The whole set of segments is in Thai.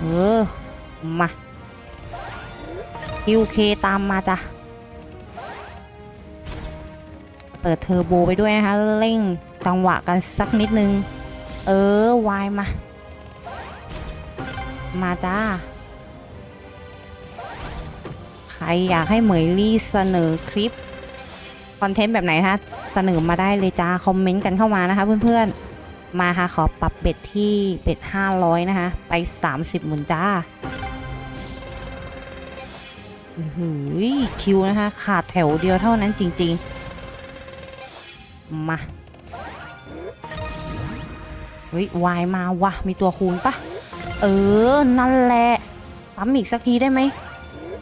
เออ มา QK ตามมาจ้ะ เปิดเทอร์โบไปด้วยนะคะ เร่งจังหวะกันสักนิดนึง เออ วายมา มาจ้า ใครอยากให้เหมยลี่เสนอคลิป คอนเทนต์แบบไหนคะเสนอมาได้เลยจ้า คอมเมนต์กันเข้ามานะคะเพื่อนๆ มาค่ะขอปรับเบ็ดที่เบ็ด500 นะคะ ไป 30หมุนจ้าหือคิวนะคะ ขาดแถวเดียวเท่านั้นจริง ๆ มาเฮ้ยวายมาวะมีตัวคูณปะเออ นั่นแหละปั๊มอีกสักทีได้ไหม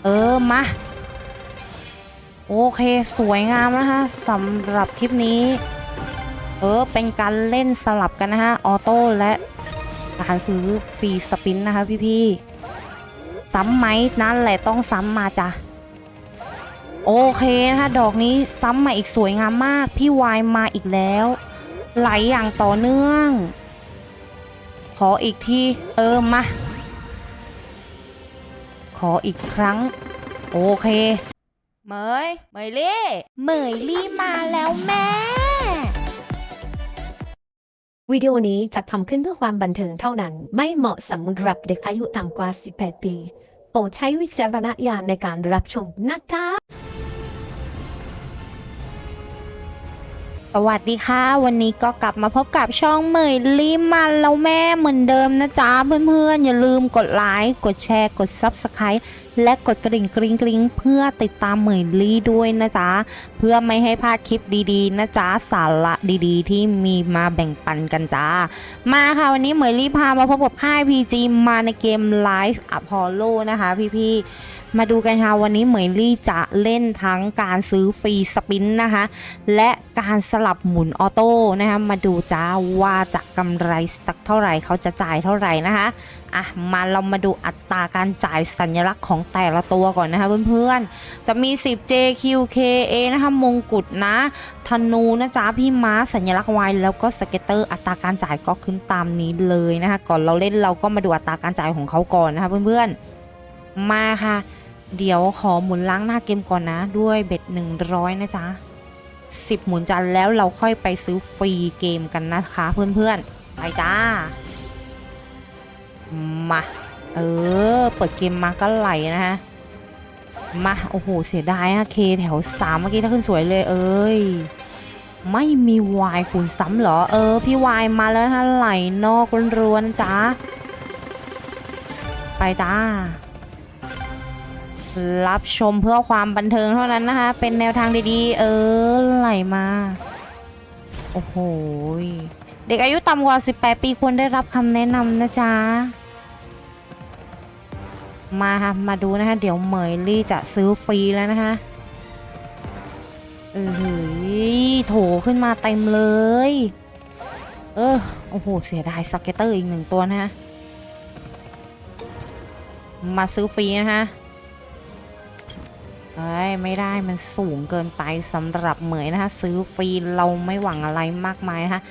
เออ มา โอเค สวยงามนะคะสำหรับคลิปนี้ เออ เป็นการเล่นสลับกันนะฮะ ออโต้และการซื้อฟรีสปินนะคะพี่ๆ ซ้ำไหมนั่นแหละต้องซ้ำมาจ้ะ โอเคนะคะดอกนี้ซ้ำมาอีกสวยงามมาก พี่วายมาอีกแล้ว ไหลอย่างต่อเนื่อง ขออีกทีเออมา ขออีกครั้ง โอเคเหมยเหมยลี่เหมยลี่มาแล้วแม่ วิดีโอนี้จัดทำขึ้นเพื่อความบันเทิงเท่านั้น ไม่เหมาะสำหรับเด็กอายุต่ำกว่า 18 ปี โปรดใช้วิจารณญาณในการรับชมนะคะ วัสดีค่ะ วันนี้ก็กลับมาพบกับช่องเหมยลี่มันแล้วแม่เหมือนเดิมนะจ๊ะเพื่อนๆ อย่าลืมกดไลค์กดแชร์กด Subscribe และกดกระดิ่งกริ๊งกริ๊งเพื่อติดตามเหมยลี่ด้วยนะจ๊ะ เพื่อไม่ให้พลาดคลิปดีๆ นะจ๊ะ สาระดีๆ ที่มีมาแบ่งปันกันจ้า มาค่ะวันนี้เหมยลี่พามาพบกับค่าย PG มาในเกม Live Apollo นะคะพี่ๆ มาดูกันค่ะวันนี้เหมยลี่จะเล่นทั้งการซื้อฟรีสปินนะคะ และการสลับหมุนออโต้นะคะมาดูจ้าว่าจะกำไรสักเท่าไหร่เขาจะจ่ายเท่าไหร่นะคะอะมาเรามาดูอัตราการจ่ายสัญลักษณ์ของแต่ละตัวก่อนนะคะเพื่อนๆ จะมี 10 JQKA นะคะมงกุฎนะธนูนะจ๊ะพี่ม้าสัญลักษณ์วายแล้วก็สเก็ตเตอร์อัตราการจ่ายก็ขึ้นตามนี้เลยนะคะก่อนเราเล่นเราก็มาดูอัตราการจ่ายของเขาก่อนนะคะเพื่อนๆ มาค่ะ เดี๋ยวขอหมุนล้างหน้าเกมก่อนนะ ด้วยเบ็ด100 นะจ๊ะ 10 หมุนจันแล้วเราค่อยไปซื้อฟรีเกมกันนะคะเพื่อนๆ ไปจ้า มา เออ เปิดเกมมาก็ไหลนะฮะ มา โอ้โห เสียดายอะเคแถว 3 เมื่อกี้ถ้าขึ้นสวยเลยเอ้ย ไม่มีวายคูณซ้ำเหรอ เออ พี่วายมาแล้วนะไหลนอกรวนๆนะจ๊ะ ไปจ้า รับชมเพื่อความบันเทิงเท่านั้นนะคะ เป็นแนวทางดีๆ เออ ไหลมา โอ้โห เด็กอายุต่ำกว่า 18 ปีควรได้รับคำแนะนำนะจ๊ะ มาค่ะ มาดูนะคะ เดี๋ยวเหมยลี่จะซื้อฟรีแล้วนะคะ เออเฮ้ยโถขึ้นมาเต็มเลย เออ โอ้โห เสียดายสเก็ตเตอร์อีกหนึ่งตัวนะคะมาซื้อฟรีนะคะ เอ้ยไม่ได้มันสูงเกินไปสำหรับเหมยนะคะซื้อฟรีเราไม่หวังอะไรมากมายนะคะ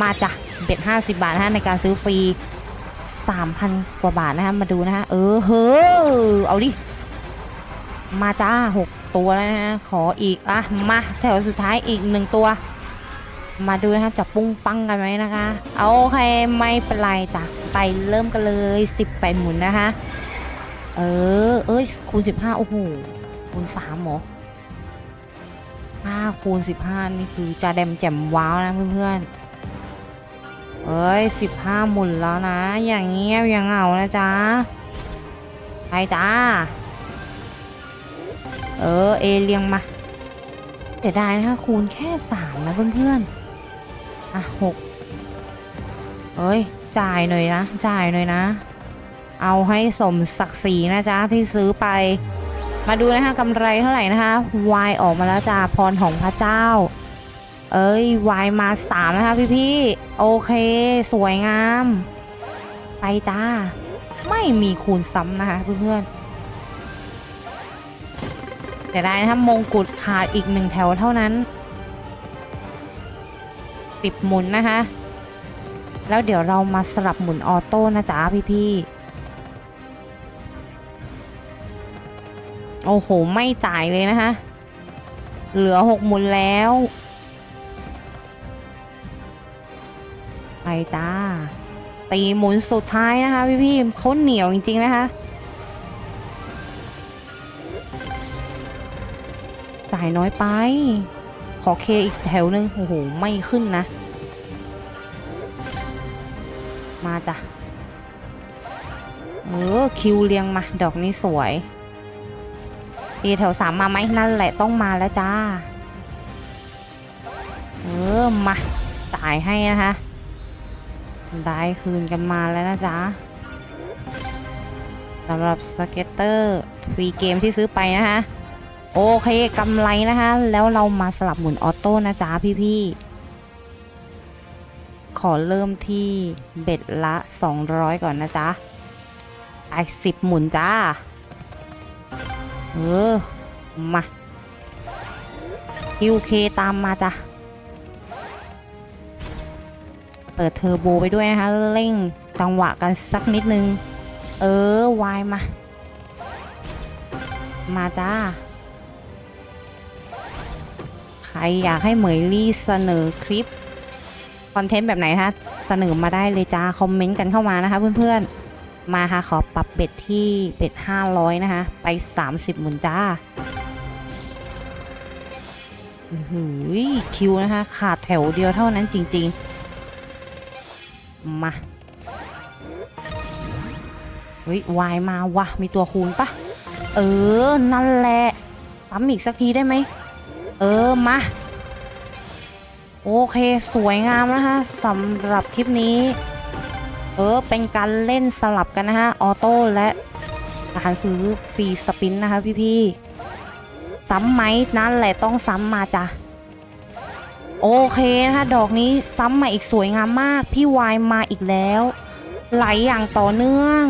มาจ้ะเบ็ดห้าสิบาทนะคะในการซื้อฟรีสามพันกว่าบาทนะคะมาดูนะคะเออเฮ้อเอาดิ มาจ้าหกตัวแล้วนะะขออีกอะมาแถวสุดท้ายอีกหนึ่งตัว มาดูนะคะจะปุ้งปังกันไหมนะคะเอาโอเคไม่เป็นไรจ้ะไปเริ่มกันเลยสิบแปดหมุนนะคะ เออเอ้ยคูณสิบห้าโอ้โห คูณสามหรอห้าคูณสิบห้านี่คือจะแดมแจ่มว้าวนะเพื่อนๆเอ้ยสิบห้าหมุนแล้วนะ อย่างเงี้ยอย่างเหงานะจ๊ะไปจ้า เออ เอเรียงมาเสียดายนะคะคูณแค่สามนะเพื่อนๆ อะหกเอ้ย จ่ายหน่อยนะ จ่ายหน่อยนะ เอาให้สมศักดิ์ศรีนะจ๊ะ ที่ซื้อไป มาดูนะคะกำไรเท่าไหร่นะคะวายออกมาแล้วจ้าพรของพระเจ้า เอ้ยวายมาสามนะคะพี่พี่ๆโอเค สวยงาม ไปจ้า ไม่มีคูณซ้ำนะคะเพื่อนๆแต่ได้นะคะมงกุฎขาดอีกหนึ่งแถวเท่านั้นติดหมุนนะคะ แล้วเดี๋ยวเรามาสลับหมุนออโต้นะจ๊ะพี่พี่ โอ้โห ไม่จ่ายเลยนะคะ เหลือหกหมุนแล้ว ไปจ้า ตีหมุนสุดท้ายนะคะพี่พี่เขาเหนียวจริง ๆ นะคะ จ่ายน้อยไป ขอเคอีกแถวหนึ่งโอ้โห ไม่ขึ้นนะ มาจ้ะ เออ คิวเรียงมา ดอกนี้สวย เอแถวสามมาไหมนั่นแหละต้องมาแล้วจ้า เออมาจ่ายให้นะคะ ได้คืนกันมาแล้วนะจ๊ะสำหรับสเก็ตเตอร์ฟรีเกมที่ซื้อไปนะคะโอเคกำไรนะคะ แล้วเรามาสลับหมุนออโต้นะจ๊ะพี่ๆ ขอเริ่มที่เบ็ดละ 200 ก่อนนะจ๊ะไปสิบหมุนจ้า เออ มาคิวเคตามมาจ้ะ เปิดเทอร์โบไปด้วยนะคะ เร่งจังหวะกันสักนิดนึง เออ วายมา มาจ้า ใครอยากให้เหมยลี่เสนอคลิป คอนเทนต์แบบไหนคะเสนอมาได้เลยจ้า คอมเมนต์กันเข้ามานะคะเพื่อนๆ มาค่ะขอปรับเบ็ดที่เบ็ด500 นะคะ ไป 30หมุนจ้าหือคิวนะคะ ขาดแถวเดียวเท่านั้นจริง ๆ มาเฮ้ยวายมาวะมีตัวคูณปะเออ นั่นแหละปั๊มอีกสักทีได้ไหม เออ มา โอเค สวยงามนะคะสำหรับคลิปนี้ เออ เป็นการเล่นสลับกันนะคะออโต้และการซื้อฟรีสปินนะคะพี่ๆ ซ้ำไหมนั่นแหละต้องซ้ำมาจ้ะ โอเคนะคะดอกนี้ซ้ำมาอีกสวยงามมาก พี่วายมาอีกแล้ว ไหลอย่างต่อเนื่อง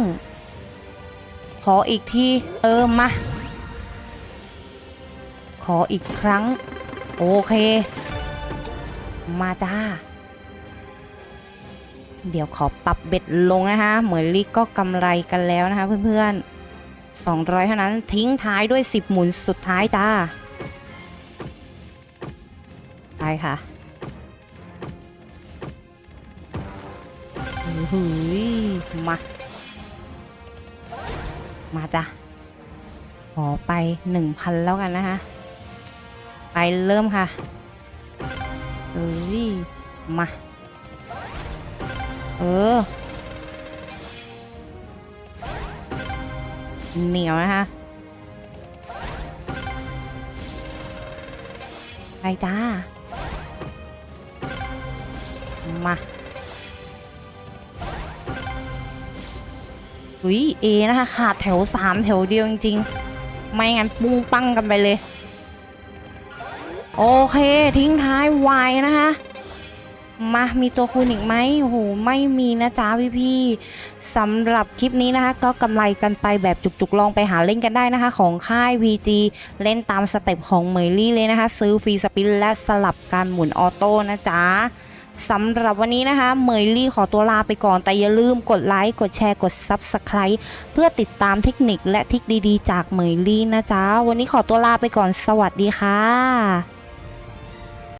ขออีกทีเออมา ขออีกครั้ง โอเค มาจ้า เดี๋ยวขอปรับเบ็ดลงนะคะเหมือนลิกก็กำไรกันแล้วนะคะเพื่อนๆ 200 เท่านั้นทิ้งท้ายด้วย 10 หมุนสุดท้ายจ้าไปค่ะหือมา มาจ้ะ ขอไป 1,000 แล้วกันนะคะ ไปเริ่มค่ะเอ้ยมา เออ เหนียวนะคะไปจ้า มาอุ้ยเอนะคะ ขาดแถวสามแถวเดียวจริง ๆ ไม่งั้นปุ้งปั้งกันไปเลย โอเค ทิ้งท้ายวายนะคะ มามีตัวคูณอีกไหมโอ้โหไม่มีนะจ๊ะพี่ๆสำหรับคลิปนี้นะคะ ก็กำไรกันไปแบบจุกๆ ลองไปหาเล่นกันได้นะคะ ของค่าย VG เล่นตามสเต็ปของเมลี่เลยนะคะ ซื้อฟรีสปินและสลับการหมุนออโต้นะจ๊ะสำหรับวันนี้นะคะ เมยลี่ขอตัวลาไปก่อน แต่อย่าลืมกดไลค์ กดแชร์ กด Subscribe เพื่อติดตามเทคนิคและทิคดีๆ จากเมยลี่นะจ๊ะ วันนี้ขอตัวลาไปก่อน สวัสดีค่ะ